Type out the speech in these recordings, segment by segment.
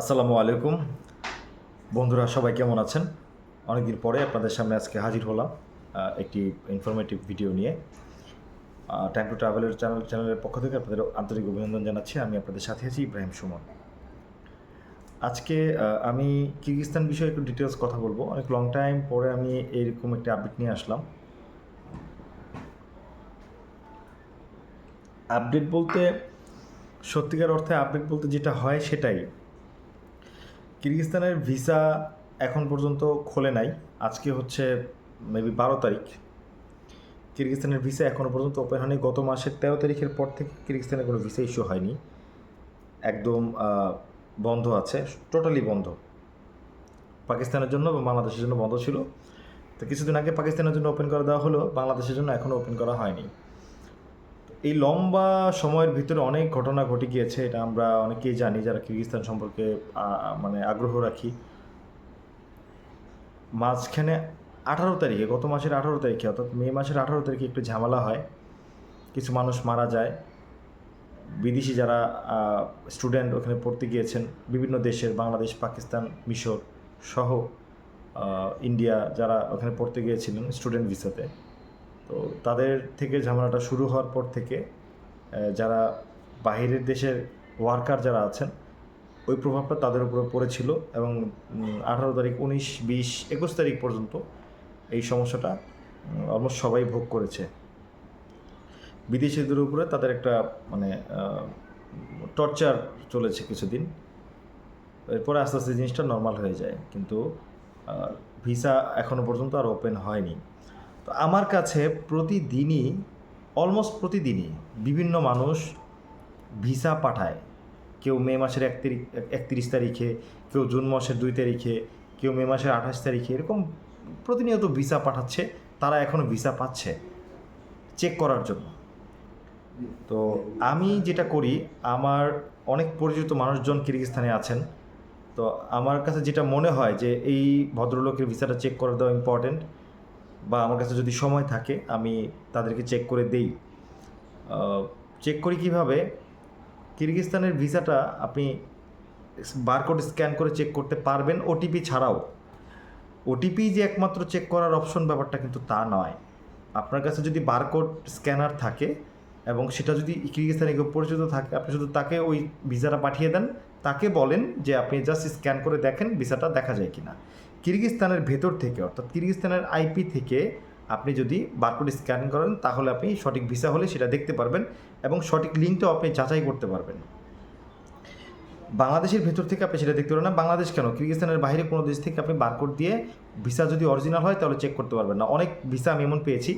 আসসালামু আলাইকুম। বন্ধুরা, সবাই কেমন আছেন? অনেকদিন পরে আপনাদের সামনে আজকে হাজির হলাম একটি ইনফরমেটিভ ভিডিও নিয়ে। টাইম টু ট্রাভেলের চ্যানেল চ্যানেলের পক্ষ থেকে আপনাদের আন্তরিক অভিনন্দন জানাচ্ছি। আমি আপনাদের সাথে আছি ইব্রাহিম সুমন। আজকে আমি কিরগিস্তান বিষয়ে একটু ডিটেলস কথা বলব। অনেক লং টাইম পরে আমি এইরকম একটা আপডেট নিয়ে আসলাম। আপডেট বলতে, সত্যিকার অর্থে আপডেট বলতে যেটা হয় সেটাই। কিরগিস্তানের ভিসা এখন পর্যন্ত খোলে নাই। আজকে হচ্ছে মেবি বারো তারিখ। কিরগিস্তানের ভিসা এখনও পর্যন্ত ওপেন হয়নি। গত মাসের তেরো তারিখের পর থেকে কিরগিস্তানের কোনো ভিসা ইস্যু হয়নি। একদম বন্ধ আছে। টোটালি বন্ধ। পাকিস্তানের জন্য এবং বাংলাদেশের জন্য বন্ধ ছিল। তো কিছুদিন আগে পাকিস্তানের জন্য ওপেন করে দেওয়া হলো। বাংলাদেশের জন্য এখনও ওপেন করা হয়নি। এই লম্বা সময়ের ভিতরে অনেক ঘটনা ঘটে গিয়েছে, এটা আমরা অনেকেই জানি যারা কিরগিস্তান সম্পর্কে মানে আগ্রহ রাখি। মাঝখানে আঠারো তারিখে, গত মাসের আঠারো তারিখে, অর্থাৎ মে মাসের আঠারো তারিখে একটু ঝামেলা হয়। কিছু মানুষ মারা যায়। বিদেশি যারা স্টুডেন্ট ওখানে পড়তে গিয়েছেন, বিভিন্ন দেশের, বাংলাদেশ, পাকিস্তান, মিশর সহ ইন্ডিয়া যারা ওখানে পড়তে গিয়েছিলেন স্টুডেন্ট ভিসাতে। তো তাদের থেকে ঝামেলাটা শুরু হওয়ার পর থেকে যারা বাহিরের দেশের ওয়ার্কার যারা আছেন, ওই প্রভাবটা তাদের উপরে পড়েছিল এবং আঠারো তারিখ, উনিশ, বিশ, একুশ তারিখ পর্যন্ত এই সমস্যাটা অলমোস্ট সবাই ভোগ করেছে। বিদেশিদের উপরে তাদের একটা মানে টর্চার চলেছে কিছুদিন। এরপরে আস্তে আস্তে জিনিসটা নর্মাল হয়ে যায়। কিন্তু ভিসা এখনও পর্যন্ত আর ওপেন হয়নি। তো আমার কাছে প্রতিদিনই অলমোস্ট প্রতিদিনই বিভিন্ন মানুষ ভিসা পাঠায়। কেউ মে মাসের এক তারিখ একত্রিশ তারিখে, কেউ জুন মাসের দুই তারিখে, কেউ মে মাসের আঠাশ তারিখে এরকম প্রতিনিয়ত ভিসা পাঠাচ্ছে, তারা এখনও ভিসা পাচ্ছে চেক করার জন্য। তো আমি যেটা করি, আমার অনেক পরিচিত মানুষজন কিরগিস্তানে আছেন, তো আমার কাছে যেটা মনে হয় যে এই ভদ্রলোকের ভিসাটা চেক করে দেওয়া ইম্পর্টেন্ট বা আমার কাছে যদি সময় থাকে, আমি তাদেরকে চেক করে দেই। চেক করি কীভাবে? কিরগিস্তানের ভিসাটা আপনি বারকোড স্ক্যান করে চেক করতে পারবেন ওটিপি ছাড়াও। ওটিপি যে একমাত্র চেক করার অপশন ব্যাপারটা কিন্তু তা নয়। আপনার কাছে যদি বারকোড স্ক্যানার থাকে এবং সেটা যদি কিরগিস্তানে কেউ পরিচিত থাকে, আপনি শুধু তাকে ওই ভিসাটা পাঠিয়ে দেন। তাকে বলেন যে আপনি জাস্ট স্ক্যান করে দেখেন ভিসাটা দেখা যায় কিনা। কিরগিস্তানের ভেতর থেকে, অর্থাৎ কিরগিস্তানের আইপি থেকে আপনি যদি বারকোড স্ক্যান করেন, তাহলে আপনি সঠিক ভিসা হলে সেটা দেখতে পারবেন এবং সঠিক লিঙ্কটাও আপনি যাচাই করতে পারবেন। বাংলাদেশের ভেতর থেকে আপনি সেটা দেখতে পারবেন না। বাংলাদেশ কেন? কিরগিস্তানের বাইরে কোনো দেশ থেকে আপনি বারকোড দিয়ে ভিসা যদি অরিজিনাল হয়, তাহলে চেক করতে পারবেন না। অনেক ভিসা আমি এমন পেয়েছি,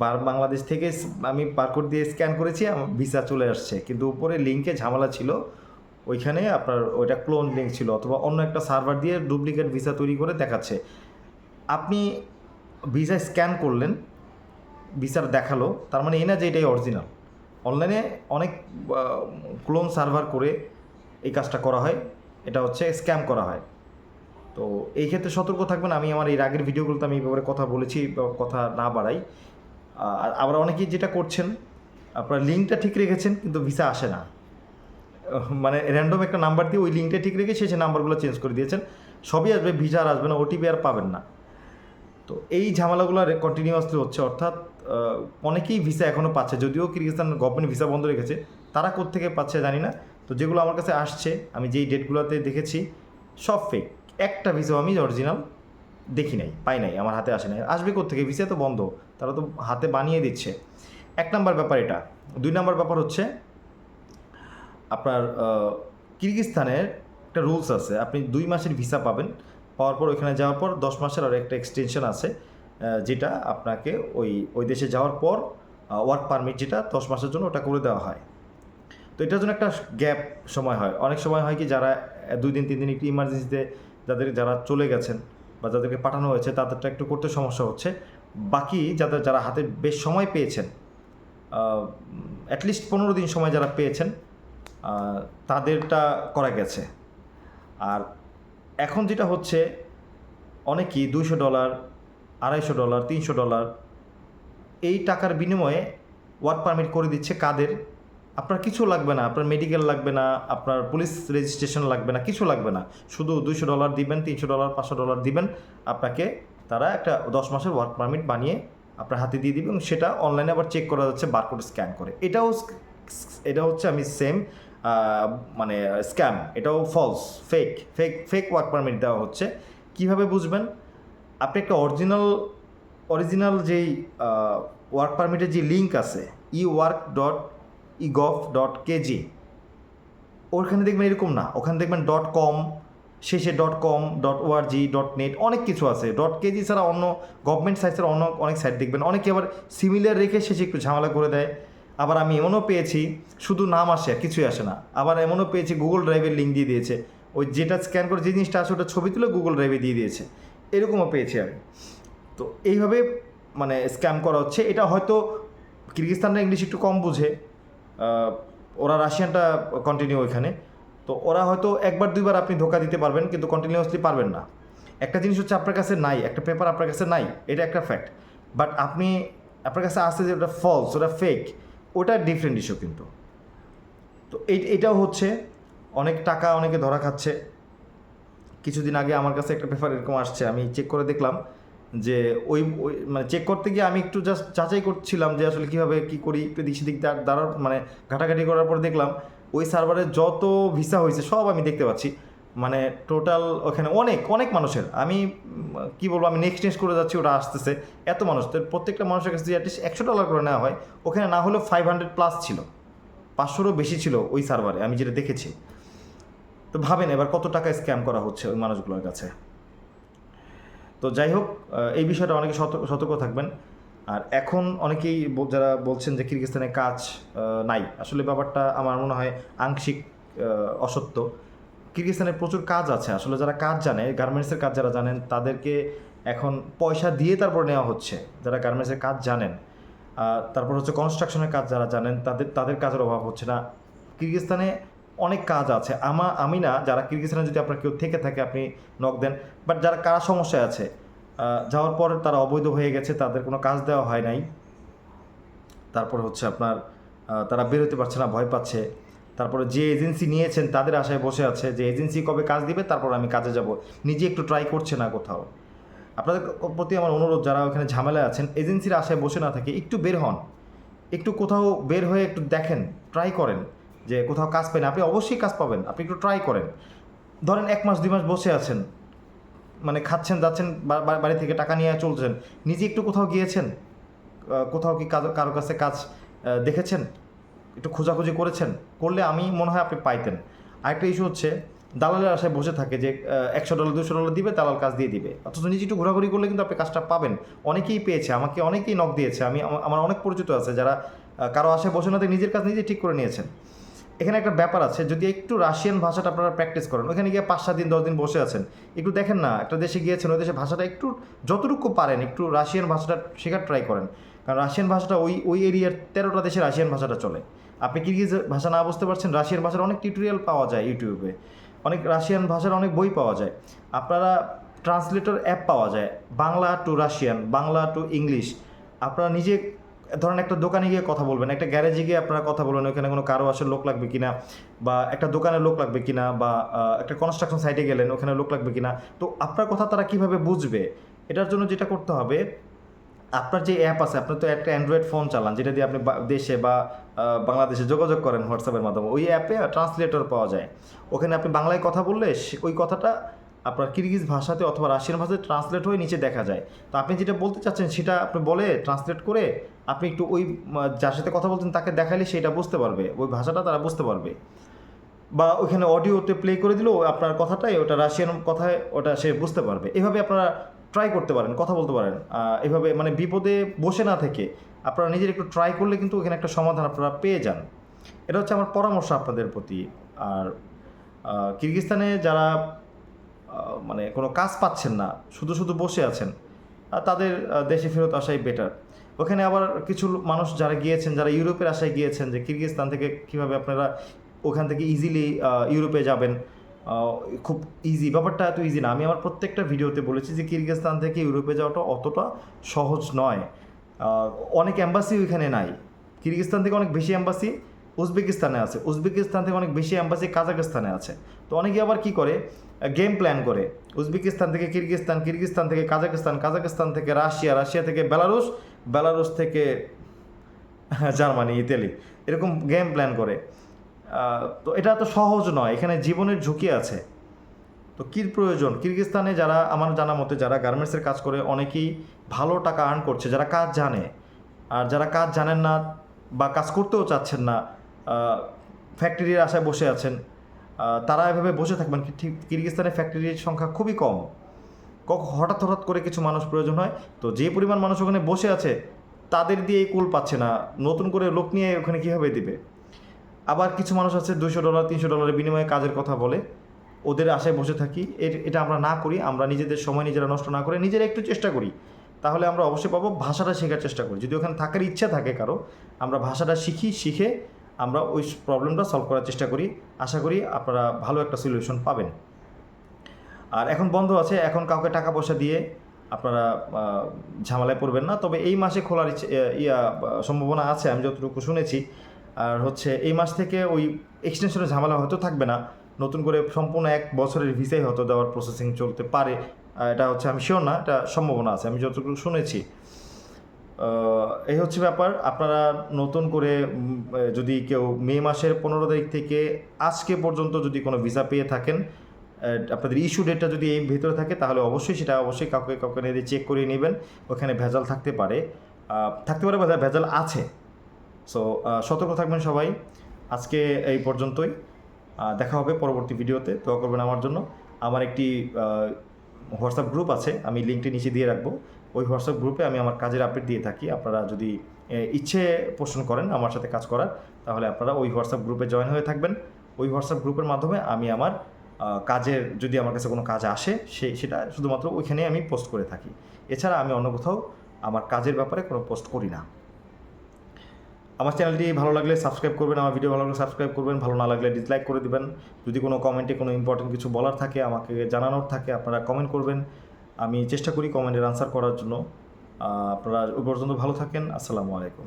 বার বাংলাদেশ থেকে আমি বারকোড দিয়ে স্ক্যান করেছি, আমার ভিসা চলে আসছে। কিন্তু উপরে লিঙ্কে ঝামেলা ছিল ওইখানে আপনার ওইটা ক্লোন লিঙ্ক ছিল অথবা অন্য একটা সার্ভার দিয়ে ডুপ্লিকেট ভিসা তৈরি করে দেখাচ্ছে। আপনি ভিসা স্ক্যান করলেন ভিসার দেখাল, তার মানে এই না যে এটাই অরিজিনাল অনলাইনে অনেক ক্লোন সার্ভার করে এই কাজটা করা হয়, এটা হচ্ছে স্ক্যাম করা হয়। তো এই ক্ষেত্রে সতর্ক থাকবেন, আমি আমার এর আগের ভিডিওগুলোতে আমি এই ব্যাপারে কথা বলেছি কথা না বাড়াই। আর আবার অনেকেই যেটা করছেন, আপনার লিঙ্কটা ঠিক রেখেছেন, কিন্তু ভিসা আসে না। মানে র্যান্ডম একটা নাম্বার দিয়ে ওই লিঙ্কটা ঠিক রেখে সে নাম্বারগুলো চেঞ্জ করে দিয়েছেন, সবই আসবে ভিসা আর আসবে না ওটিপি আর পাবেন না। তো এই ঝামেলাগুলো কন্টিনিউয়াসলি হচ্ছে, অর্থাৎ অনেকেই ভিসা এখনও পাচ্ছে, যদিও কিরগিস্তান গভর্নমেন্ট ভিসা বন্ধ রেখেছে, তারা কোত্থেকে পাচ্ছে জানি না। তো যেগুলো আমার কাছে আসছে, আমি যেই ডেটগুলোতে দেখেছি, সব ফেক একটা ভিসাও আমি অরিজিনাল দেখি নাই, পাই নাই, আমার হাতে আসে নাই। আসবে কোত্থেকে? ভিসা তো বন্ধ, তারা তো হাতে বানিয়ে দিচ্ছে। এক নাম্বার ব্যাপার এটা। দুই নাম্বার ব্যাপার হচ্ছে আপনার কিরগিস্তানের একটা রুলস আছে। আপনি দুই মাসের ভিসা পাবেন। পাওয়ার পর ওইখানে যাওয়ার পর দশ মাসের আর একটা এক্সটেনশন আছে যেটা আপনাকে ওই ওই দেশে যাওয়ার পর ওয়ার্ক পারমিট যেটা দশ মাসের জন্য ওটা করে দেওয়া হয়। তো এটার জন্য একটা গ্যাপ সময় হয়। অনেক সময় হয় কি যারা দুই দিন, তিন দিন একটু ইমার্জেন্সিতে যাদের, যারা চলে গেছেন বা যাদেরকে পাঠানো হয়েছে, তাদেরটা একটু করতে সমস্যা হচ্ছে। বাকি যাদের, যারা হাতে বেশ সময় পেয়েছেন অ্যাটলিস্ট পনেরো দিন সময় যারা পেয়েছেন তাদেরটা করা গেছে। আর এখন যেটা হচ্ছে, অনেকেই দুইশো ডলার, আড়াইশো ডলার, তিনশো ডলার এই টাকার বিনিময়ে ওয়ার্ক পারমিট করে দিচ্ছে কাদের? আপনার কিছু লাগবে না, আপনার মেডিকেল লাগবে না, আপনার পুলিশ রেজিস্ট্রেশন লাগবে না, কিছু লাগবে না। শুধু দুইশো ডলার দিবেন, তিনশো ডলার, পাঁচশো ডলার দিবেন, আপনাকে তারা একটা দশ মাসের ওয়ার্ক পারমিট বানিয়ে আপনার হাতে দিয়ে দিবে এবং সেটা অনলাইনে আবার চেক করা যাচ্ছে, বারকোড স্ক্যান করে। এটাও এটা হচ্ছে আমি সেম মানে স্ক্যাম এটাও false fake fake fake work permit দেওয়া হচ্ছে। কীভাবে বুঝবেন? আপনি একটা অরিজিনাল অরিজিনাল যেই ওয়ার্ক পারমিটের যে লিঙ্ক আছে E work dot E gov dot KG ওখানে দেখবেন এরকম না। ওখানে দেখবেন ডট কম শেষে dot com dot ORG dot net অনেক কিছু আছে। ডট কেজি ছাড়া অন্য গভর্নমেন্ট সাইটসের অন্য অনেক সাইট দেখবেন। অনেকে আবার সিমিলার রেখে শেষে একটু ঝামেলা করে দেয়। আবার আমি এমনও পেয়েছি, শুধু নাম আসে, কিছুই আসে না। আবার এমনও পেয়েছি গুগল ড্রাইভের লিঙ্ক দিয়ে দিয়েছে। ওই যেটা স্ক্যান করে যে জিনিসটা আসে, ওটা ছবি তুলে গুগল ড্রাইভে দিয়ে দিয়েছে। এরকমও পেয়েছি আমি। তো এইভাবে মানে স্ক্যাম করা হচ্ছে। এটা হয়তো কিরগিস্তানরা ইংলিশ একটু কম বুঝে। ওরা রাশিয়ানটা কন্টিনিউ ওইখানে। তো ওরা হয়তো একবার, দুইবার আপনি ধোকা দিতে পারবেন, কিন্তু কন্টিনিউয়াসলি পারবেন না। একটা জিনিস হচ্ছে আপনার কাছে নাই, একটা পেপার আপনার কাছে নাই, এটা একটা ফ্যাক্ট বাট আপনি, আপনার কাছে আসছে যে ওটা ফলস ওটা ফেক ওটা ডিফারেন্ট ইস্যু কিন্তু। তো এটাও হচ্ছে, অনেক টাকা অনেকে ধরা খাচ্ছে। কিছুদিন আগে আমার কাছে একটা পেপার এরকম আসছে, আমি চেক করে দেখলাম যে ওই মানে চেক করতে গিয়ে আমি একটু জাস্ট যাচাই করছিলাম যে আসলে কীভাবে কী করি দিক সেদিক দাঁড়ার মানে ঘাটাঘাটি করার পর দেখলাম, ওই সার্ভারে যত ভিসা হয়েছে সব আমি দেখতে পাচ্ছি। মানে টোটাল ওখানে অনেক অনেক মানুষের। আমি, কি বলব, আমি নেক্সট নেক্সট করে যাচ্ছি ওটা আসতেছে। এত মানুষ। তো প্রত্যেকটা মানুষের কাছে যদি অ্যাটলিস্ট একশো ডলার করে নেওয়া হয়। ওখানে না হলেও ফাইভ হান্ড্রেড প্লাস ছিল। পাঁচশোরও বেশি ছিল ওই সার্ভারে আমি যেটা দেখেছি। তো ভাবেন এবার কত টাকা স্ক্যাম করা হচ্ছে ওই মানুষগুলোর কাছে। তো যাই হোক এই বিষয়টা অনেকে সতর্ক থাকবেন। আর এখন অনেকেই যারা বলছেন যে কিরগিস্তানে কাজ নাই। আসলে ব্যাপারটা আমার মনে হয় আংশিক অসত্য। কিরগিস্তানে প্রচুর কাজ আছে। আসলে যারা কাজ জানে গার্মেন্টসের কাজ যারা জানেন, তাদেরকে এখন পয়সা দিয়ে তারপর নেওয়া হচ্ছে। যারা গার্মেন্টসের কাজ জানেন তারপর হচ্ছে কনস্ট্রাকশনের কাজ যারা জানেন, তাদের তাদের কাজের অভাব হচ্ছে না। কিরগিস্তানে অনেক কাজ আছে। আমা, আমি না, যারা কিরগিস্তানে যদি আপনার কেউ থেকে থাকে, আপনি নক দেন। বাট যারা কারা সমস্যায় আছে যাওয়ার পর তারা অবৈধ হয়ে গেছে, তাদের কোনো কাজ দেওয়া হয় নাই। তারপর হচ্ছে আপনার তারা বেরোতে পারছে না, ভয় পাচ্ছে। তারপরে যে এজেন্সি নিয়েছেন তাদের আশায় বসে আছে যে এজেন্সি কবে কাজ দিবে, তারপর আমি কাজে যাব। নিজে একটু ট্রাই করছে না কোথাও। আপনাদের প্রতি আমার অনুরোধ, যারা ওখানে ঝামেলায় আছেন, এজেন্সির আশায় বসে না থাকে, একটু বের হন। একটু কোথাও বের হয়ে একটু দেখেন ট্রাই করেন যে কোথাও কাজ পেন আপনি অবশ্যই কাজ পাবেন, আপনি একটু ট্রাই করেন। ধরেন এক মাস, দুই মাস বসে আছেন মানে খাচ্ছেন, যাচ্ছেন বাড়ি থেকে টাকা নিয়ে চলছেন, নিজে একটু কোথাও গিয়েছেন? কোথাও কি কারও কাছে কাজ দেখেছেন? একটু খোঁজাখুঁজি করেছেন, করলে আমি মনে হয় আপনি পাইতেন। আরেকটা ইস্যু হচ্ছে, দালালের আশায় বসে থাকে যে একশো ডলার, দুশো ডলার দিবে, দালাল কাজ দিয়ে দিবে। অথচ নিজে একটু ঘোরাঘুরি করলে কিন্তু আপনি কাজটা পাবেন। অনেকেই পেয়েছে, আমাকে অনেকেই নক দিয়েছে। আমি আমার অনেক পরিচিত আছে যারা কারও আশায় বসে না নিজের কাজ নিজে ঠিক করে নিয়েছেন। এখানে একটা ব্যাপার আছে, যদি একটু রাশিয়ান ভাষাটা আপনারা প্র্যাকটিস করেন, ওখানে গিয়ে পাঁচ সাত দিন, দশ দিন বসে আছেন, একটু দেখেন না, একটা দেশে গিয়েছেন, ওই দেশে ভাষাটা একটু, যতটুকু পারেন, একটু রাশিয়ান ভাষাটা শেখার ট্রাই করেন। কারণ রাশিয়ান ভাষাটা ওই ওই এরিয়ার তেরোটা দেশে রাশিয়ান ভাষাটা চলে। আপনি কিরগিজ ভাষা না বুঝতে পারছেন? রাশিয়ান ভাষার অনেক টিউটোরিয়াল পাওয়া যায় ইউটিউবে। অনেক রাশিয়ান ভাষার অনেক বই পাওয়া যায়। আপনারা ট্রান্সলেটর অ্যাপ পাওয়া যায়। Bangla to Russian, Bangla to English. আপনারা নিজে ধরেন একটা দোকানে গিয়ে কথা বলবেন, একটা গ্যারেজে গিয়ে আপনারা কথা বলবেন ওখানে কোনো কারও আসলে লোক লাগবে কিনা, বা একটা দোকানে লোক লাগবে কিনা, বা একটা কনস্ট্রাকশন সাইটে গেলেন, ওখানে লোক লাগবে কিনা। তো আপনার কথা তারা কীভাবে বুঝবে? এটার জন্য যেটা করতে হবে আপনার যে অ্যাপ আছে, আপনি তো একটা অ্যান্ড্রয়েড ফোন চালান, যেটা দিয়ে আপনি দেশে বা বাংলাদেশে যোগাযোগ করেন হোয়াটসঅ্যাপের মাধ্যমে। ওই অ্যাপে ট্রান্সলেটর পাওয়া যায়। ওখানে আপনি বাংলায় কথা বললে ওই কথাটা আপনার কিরগিজ ভাষাতে অথবা রাশিয়ান ভাষাতে ট্রান্সলেট হয়ে নিচে দেখা যায়। তো আপনি যেটা বলতে চাচ্ছেন, সেটা আপনি বলে ট্রান্সলেট করে আপনি একটু ওই যার সাথে কথা বলছেন তাকে দেখালে সেটা বুঝতে পারবে। ওই ভাষাটা তারা বুঝতে পারবে। বা ওইখানে অডিওতে প্লে করে দিলেও আপনার কথাটাই ওটা রাশিয়ান কথায় ওটা সে বুঝতে পারবে। এভাবে আপনারা ট্রাই করতে পারেন, কথা বলতে পারেন। এভাবে মানে বিপদে বসে না থেকে আপনারা নিজের একটু ট্রাই করলে কিন্তু ওখানে একটা সমাধান আপনারা পেয়ে যান। এটা হচ্ছে আমার পরামর্শ আপনাদের প্রতি। আর কিরগিস্তানে যারা মানে কোনো কাজ পাচ্ছেন না, শুধু শুধু বসে আছেন তাদের দেশে ফেরত আসাই বেটার ওখানে আবার কিছু মানুষ যারা গিয়েছেন, যারা ইউরোপের আশায় গিয়েছেন যে কিরগিস্তান থেকে কীভাবে আপনারা ওখান থেকে ইজিলি ইউরোপে যাবেন খুব ইজি ব্যাপারটা এত ইজি না। আমি আমার প্রত্যেকটা ভিডিওতে বলেছি যে কিরগিস্তান থেকে ইউরোপে যাওয়াটা অতটা সহজ নয়। অনেক অ্যাম্বাসি ওইখানে নাই। কিরগিস্তান থেকে অনেক বেশি অ্যাম্বাসি উজবেকিস্তানে আছে। উজবেকিস্তান থেকে অনেক বেশি অ্যাম্বাসি কাজাকিস্তানে আছে। তো অনেকে আবার কি করে? গেম প্ল্যান করে। উজবেকিস্তান থেকে কিরগিস্তান কিরগিস্তান থেকে কাজাকিস্তান কাজাকিস্তান থেকে রাশিয়া রাশিয়া থেকে বেলারুশ বেলারুশ থেকে জার্মানি, ইতালি। এরকম গেম প্ল্যান করে। তো এটা তো সহজ নয়, এখানে জীবনের ঝুঁকি আছে। তো কী প্রয়োজন? কিরগিস্তানে যারা, আমার জানা মতে যারা গার্মেন্টসের কাজ করে, অনেকেই ভালো টাকা আর্ন করছে, যারা কাজ জানে। আর যারা কাজ জানেন না বা কাজ করতেও চাচ্ছেন না ফ্যাক্টরির আশায় বসে আছেন তারা এভাবে বসে থাকবেন ঠিক কিরগিস্তানে ফ্যাক্টরির সংখ্যা খুবই কম। কখন হঠাৎ হঠাৎ করে কিছু মানুষ প্রয়োজন হয়, তো যে পরিমাণ মানুষ ওখানে বসে আছে, তাদের দিয়েই কুল পাচ্ছে না। নতুন করে লোক নিয়ে ওখানে কীভাবে দিবে? আবার কিছু মানুষ আছে দুশো ডলার, তিনশো ডলারের বিনিময়ে কাজের কথা বলে। ওদের আশায় বসে থাকি। এটা আমরা না করি, আমরা নিজেদের সময় নিজেরা নষ্ট না করে নিজেরা একটু চেষ্টা করি। তাহলে আমরা অবশ্যই পাবো ভাষাটা শেখার চেষ্টা করি। যদি ওখানে থাকার ইচ্ছা থাকে কারও, আমরা ভাষাটা শিখি, শিখে আমরা ওই প্রবলেমটা সলভ করার চেষ্টা করি। আশা করি আপনারা ভালো একটা সলিউশন পাবেন। আর এখন বন্ধ আছে, এখন কাউকে টাকা পয়সা দিয়ে আপনারা ঝামেলায় পড়বেন না। তবে এই মাসে খোলার ইচ্ছে- ইয়া, সম্ভাবনা আছে, আমি যতটুকু শুনেছি। আর হচ্ছে এই মাস থেকে ওই এক্সটেনশনের ঝামেলা হয়তো থাকবে না। নতুন করে সম্পূর্ণ এক বছরের ভিসাই হয়তো দেওয়ার প্রসেসিং চলতে পারে। এটা হচ্ছে আমি শিওর না, এটা সম্ভাবনা আছে, আমি যতটুকু শুনেছি। এই হচ্ছে ব্যাপার। আপনারা নতুন করে যদি কেউ মে মাসের পনেরো তারিখ থেকে আজকে পর্যন্ত যদি কোনো ভিসা পেয়ে থাকেন আপনাদের ইস্যু ডেটটা যদি এই ভেতরে থাকে, তাহলে অবশ্যই সেটা অবশ্যই কাউকে কাউকে চেক করে নেবেন। ওখানে ভেজাল থাকতে পারে। থাকতে পারে ভেজাল আছে। সো সতর্ক থাকবেন সবাই। আজকে এই পর্যন্তই। দেখা হবে পরবর্তী ভিডিওতে। দোয়া করবেন আমার জন্য। আমার একটি হোয়াটসঅ্যাপ গ্রুপ আছে। আমি লিঙ্কটি নিচে দিয়ে রাখব। ওই হোয়াটসঅ্যাপ গ্রুপে আমি আমার কাজের আপডেট দিয়ে থাকি। আপনারা যদি ইচ্ছে পোষণ করেন আমার সাথে কাজ করার, তাহলে আপনারা ওই হোয়াটসঅ্যাপ গ্রুপে জয়েন হয়ে থাকবেন। ওই হোয়াটসঅ্যাপ গ্রুপের মাধ্যমে আমি আমার কাজের, যদি আমার কাছে কোনো কাজ আসে সেই সেটা শুধুমাত্র ওইখানে আমি পোস্ট করে থাকি। এছাড়া আমি অন্য কোথাও আমার কাজের ব্যাপারে কোনো পোস্ট করি না। আমার চ্যানেলটি ভালো লাগলে সাবস্ক্রাইব করবেন, আমার ভিডিও ভালো লাগলে সাবস্ক্রাইব করবেন, ভালো না লাগলে ডিসলাইক করে দেবেন। যদি কোনো কমেন্টে কোনো ইম্পর্টেন্ট কিছু বলার থাকে, আমাকে জানানোর থাকে, আপনারা কমেন্ট করবেন। আমি চেষ্টা করি কমেন্টের আনসার করার জন্য। আপনারা ওই পর্যন্ত ভালো থাকেন, আসসালামু আলাইকুম।